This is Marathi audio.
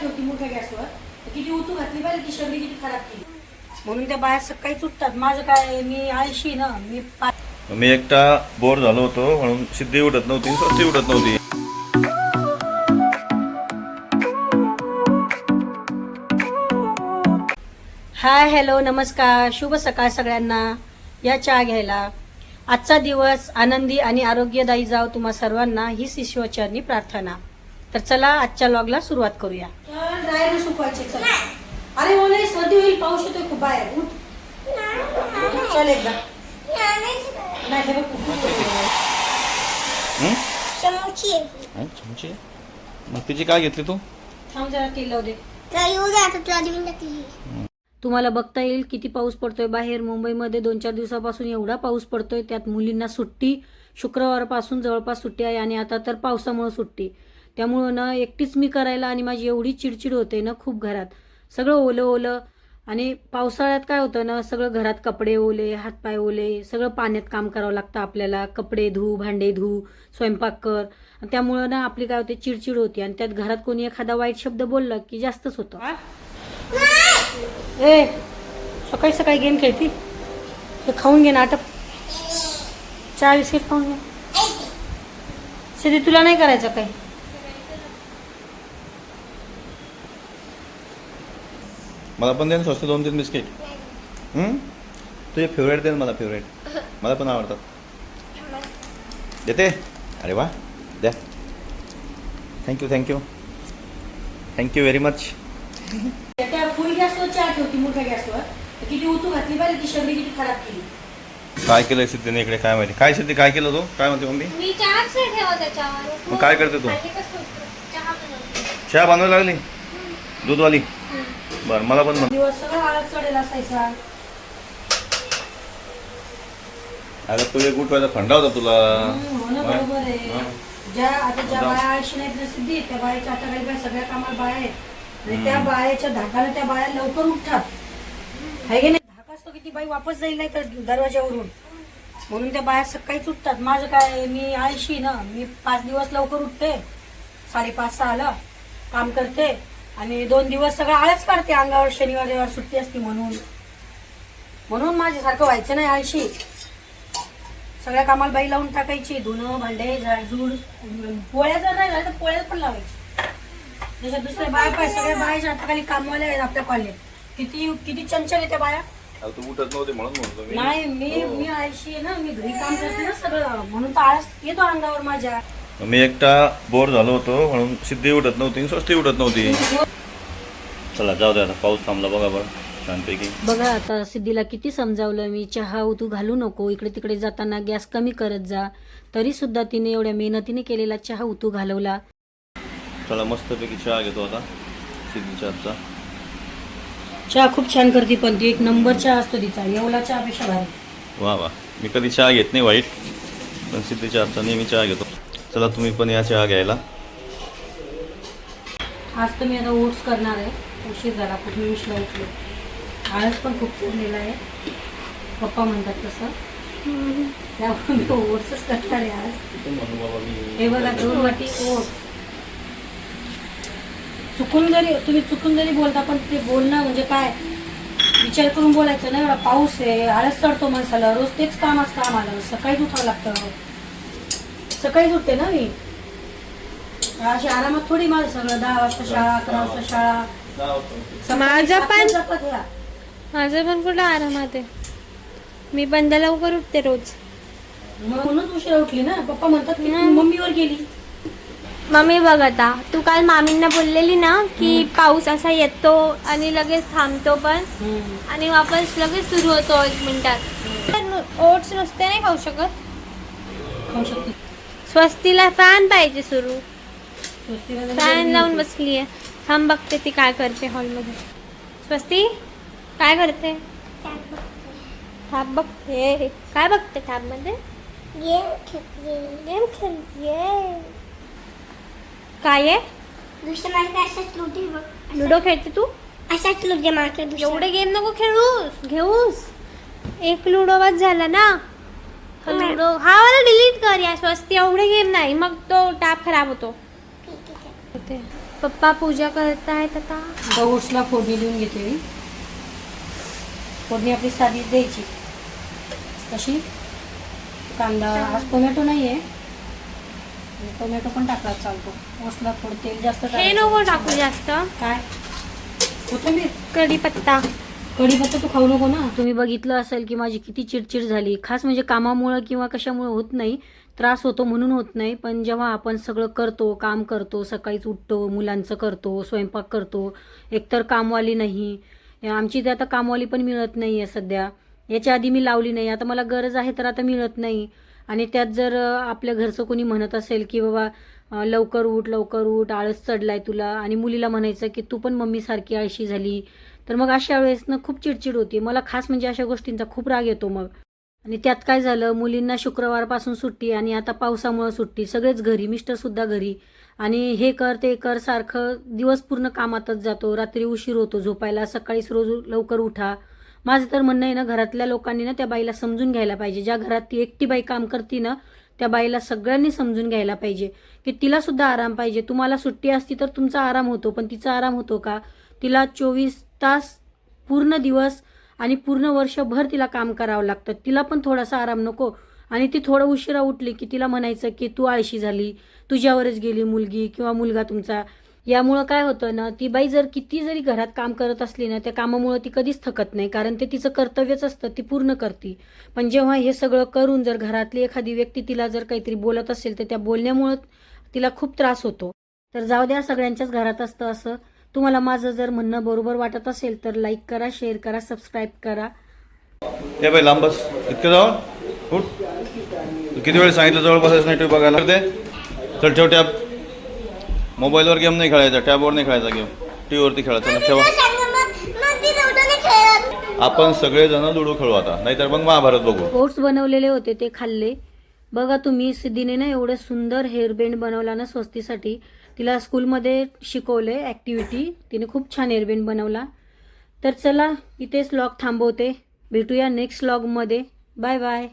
ठेवती मोठ्या गॅसवर किती उतू घातली पाहिजे ती सगळी किती खराब केली. म्हणून त्या बाया सकाळी सुटतात. माझं काय मी आळशी ना मी मी एकटा बोर झालो होतो म्हणून सिद्धी उठत नव्हती स्वस्ती उठत नव्हती. हाय हॅलो नमस्कार. शुभ सकाळ सगळ्यांना. या चहा घ्यायला. आजचा दिवस आनंदी आणि आरोग्यदायी जाव तुम्हा सर्वांना ही ईश्वरचरणी प्रार्थना. तर चला आजच्या लॉगला सुरुवात करूया. ड्रायर सुकवायचे चला. अरे ओले सर्दी होईल पाऊस येतोय खूप बाहेर. उठ. चल एकदा. नाही हे बघ. हं? हं, चमचे? मग तिची काय घेतली तू? थांब जरा लावू दे. तुम्हाला बघता येईल किती पाऊस पडतोय. बाहेर मुंबईमध्ये दोन चार दिवसापासून एवढा पाऊस पडतोय त्यात मुलींना सुट्टी. शुक्रवारपासून जवळपास सुट्टी आहे आणि आता तर पावसामुळे सुट्टी. त्यामुळं ना एकटीच मी करायला आणि माझी एवढी चिडचिड होते ना खूप घरात. सगळं ओलं ओलं. आणि पावसाळ्यात काय होतं ना सगळं घरात कपडे ओले हातपाय ओले सगळं पाण्यात काम करावं लागतं आपल्याला. कपडे धू भांडे धू स्वयंपाक कर. आणि त्यामुळं ना आपली काय होते चिडचिड होती. आणि त्यात घरात कोणी एखादा वाईट शब्द बोलला की जास्तच होतं. ए सकाळी सकाळी गेम खेळती? हे खाऊन घे नाटक. चहा बिस्किट खाऊन घे. सिद्धी तुला नाही करायचं काही मला पण दे ना स्वस्त दोन तीन बिस्किट. हं? तुझे फेवरेट दे ना मला फेवरेट मला पण आवडतात. देते? अरे वा. द्या. Thank you thank you thank you very much त्या फुल गॅसवर चहा ठेवती मोठ्या गॅसवर. तर किती उतू घातली पाहिजे ती सगळी किती खराब केली. काय केलं सिद्धीने इकडे? काय माहिती? काय सिद्धी काय केलं तू? काय म्हणते मम्मी? मी चहाच नाही ठेवा त्याच्यावर. मग काय करते तू? चहा बनवायला लागली? दूधवाली? बरं मला पण दिवस सगळं आळत चढेल असायचा अगं तू एक उठवायचा फंडा होता तुला. हम्म, हो ना बरोबर आहे. हं. ज्या आता ज्या. बाया आळशी नाहीत ना सिद्धी त्या बायाच्या आता काही बाया सगळ्या कामाला बाया आहेत. आणि त्या बायाच्या धाकाने त्या बाया लवकर उठतात. आहे की नाही? धाक असतो की ती बाई वापस जाईल नाही तर दरवाजावरून म्हणून त्या बाया सकाळीच उठतात. माझं काय मी आळशी ना. मी पाच दिवस लवकर उठते. साडेपाच सहाला. काम करते. आणि दोन दिवस सगळं आळच काढते अंगावर शनिवार रविवार सुट्टी असते म्हणून. म्हणून माझ्यासारखं व्हायचं नाही आळशी. सगळ्या कामाला बाई लावून टाकायची धुणं भांडे झाडझूड पोळ्या जर नाही झाल्या तर पोळ्या पण लावायची. जशा दुसऱ्या बाया पाय सगळ्या बायाच्या हाताखाली कामवाल्या आहेत आपल्या कॉलेज किती किती चंचल त्या बाया. अगं तू उठत नव्हते म्हणून म्हणतो मी. नाही मी मी आळशी आहे ना मी घरी काम करते ना सगळं. म्हणून तर आळस येतो अंगावर माझ्या. मी एकटा बोर झालो होतो म्हणून सिद्धी उठत नव्हती स्वस्ती उठत नव्हती. चला जाऊ दे आता पाऊस थांबला बघा बरं छानपैकी. बघा आता सिद्धीला किती समजावलं मी चहा तू घालू नको इकडे तिकडे जाताना गॅस कमी करत जा. तरी सुद्धा तिने एवढ्या मेहनतीने केलेला चहा उतू घालवला. चला मस्तपैकी चहा घेतो आता सिद्धीच्या चहा खूप छान करते पण ती एक नंबर चहा असतो तिचा एवढा चहा पेक्षा भारी. वा वा. मी कधी चहा घेत नाही वाईट. पण सिद्धीच्या नेहमी चहा घेतो. चला तुम्ही पण या चहा घ्यायला. आज तर मी आता ओट्स करणार आहे. उशीर झाला खूप मी उशीर उठलो आळस पण खूप चढलेला आहे. पप्पा म्हणतात तसं. त्यामुळे मी ओट्सच करणार आहे आज. हे बघा दोन वाटी ओट्स. चुकून जरी तुम्ही चुकून जरी बोलता पण ते बोलणं म्हणजे काय? विचार करून बोलायचं नाही एवढा पाऊस आहे. आळस चढतो माणसाला. रोज तेच काम असतं आम्हाला. सकाळीच उठावं लागतं. सकाळीच उठते ना मी. अशी आरामात थोडी माझं सगळं दहा वाजता शाळा अकरा वाजता शाळा. सकाळी माझं पण-. माझं पण कुठं आरामात आहे. मी बंद लवकर उठते रोज. मग म्हणूनच उशिरा उठली ना. पप्पा म्हणतात तू मम्मीवर गेली. मम्मी बघ आता तू काल मामींना बोललेली ना की पाऊस असा येतो आणि लगेच थांबतो पण. आणि वापस लगेच सुरू होतो एक मिनिटात. ओट्स नुसते नाही खाऊ शकत. खाऊ शकते स्वस्तीला फॅन पाहिजे सुरू. फॅन लावून. बसली आहे थांब बघते ती काय करते हॉलमध्ये. स्वस्ती काय करते? थांब बघते. काय बघते मध्ये गेम खेळते. गेम खेळतीये. काय आहे? बघ. लुडो खेळते तू? असाच माझ्याकडे दुसरं. एवढे गेम नको खेळूस. घेऊस. एक लुडो बस झाला ना. हा लुडो हा वाला डिलीट कर या स्वस्त एवढे गेम नाही मग तो टॅप खराब होतो पप्पा पूजा करतायत आता आता ओट्सला फोडणी देऊन घेते मी फोडणी आपली साधीच द्यायची कशी कांदा आज टोमॅटो नाही आहे टोमॅटो पण टाकला चालतो ओट्सला थोडं तेल जास्त हे. नको टाकू जास्त काय कोथिंबीर कढीपत्ता कढीपत्ता तू खाऊ नको ना. तुम्ही बघितलं असेल की माझी किती चिडचिड झाली. खास म्हणजे कामामुळं किंवा कशामुळं होत नाही. त्रास होतो म्हणून होत नाही. पण जेव्हा आपण सगळं करतो काम करतो सकाळीच उठतो मुलांचं करतो स्वयंपाक करतो एकतर कामवाली नाही. आमची ते आता कामवाली पण मिळत नाही आहे सध्या. याच्या आधी मी लावली नाही. आता मला गरज आहे तर आता मिळत नाही. आणि त्यात जर आपल्या घरचं कोणी म्हणत असेल की बाबा लवकर उठ लवकर उठ आळस चढलाय तुला. आणि मुलीला म्हणायचं की तू पण मम्मीसारखी आळशी झाली. तर मग अशा वेळेस ना खूप चिडचिड होती. मला खास म्हणजे अशा गोष्टींचा खूप राग येतो मग. आणि त्यात काय झालं मुलींना शुक्रवारपासून सुट्टी आणि आता पावसामुळं सुट्टी. सगळेच घरी मिस्टरसुद्धा घरी. आणि हे कर ते कर सारखं दिवस पूर्ण कामातच जातो. रात्री उशीर होतो झोपायला. सकाळीच रोज लवकर उठा. माझं तर म्हणणं आहे ना घरातल्या लोकांनी ना त्या बाईला समजून घ्यायला पाहिजे. ज्या घरात ती एकटी बाई काम करते ना त्या बाईला सगळ्यांनी समजून घ्यायला पाहिजे की तिला सुद्धा आराम पाहिजे. तुम्हाला सुट्टी असती तर तुमचा आराम होतो पण तिचा आराम होतो का? तिला चोवीस तास पूर्ण दिवस आणि पूर्ण वर्षभर तिला काम करावं लागतं. तिला पण थोडासा आराम नको. आणि ती थोडं उशिरा उठली की तिला म्हणायचं की तू आळशी झाली तुझ्यावरच गेली मुलगी किंवा मुलगा तुमचा. यामुळं काय होतं ना ती बाई जर किती जरी घरात काम करत असली ना त्या कामामुळं ती कधीच थकत नाही कारण ते तिचं कर्तव्यच असतं ती पूर्ण करते. पण जेव्हा हे सगळं करून जर घरातली एखादी व्यक्ती तिला जर काहीतरी बोलत असेल तर त्या बोलण्यामुळं तिला खूप त्रास होतो. तर जाऊ द्या सगळ्यांच्याच घरात असतं असं. तुम्हाला माझं जर म्हणणं बरोबर वाटत असेल तर लाईक करा शेअर करा सबस्क्राईब करा. ए बाई लांब बस. इतकं जाऊन? किती वेळ सांगितलं जवळ बसायचं नाही टीव्ही बघायला. चल ठेव. मोबाईलवर गेम नाही खेळायचा टॅबवर नाही खेळायचा गेम. टी व्हीवरती खेळायचा ना ठेवा. आपण सगळेजण लुडो खेळू आता नाहीतर मग महाभारत बघू. ओट्स बनवलेले होते ते खाल्ले. बघा तुम्ही सिद्धीने ना एवढं सुंदर हेअरबँड बनवला ना स्वस्तीसाठी. तिला स्कूलमध्ये शिकवले ॲक्टिव्हिटी तिने खूप छान हेअरबँड बनवला. तर चला इथेच लॉग थांबवते. भेटूया नेक्स्ट लॉगमध्ये बाय बाय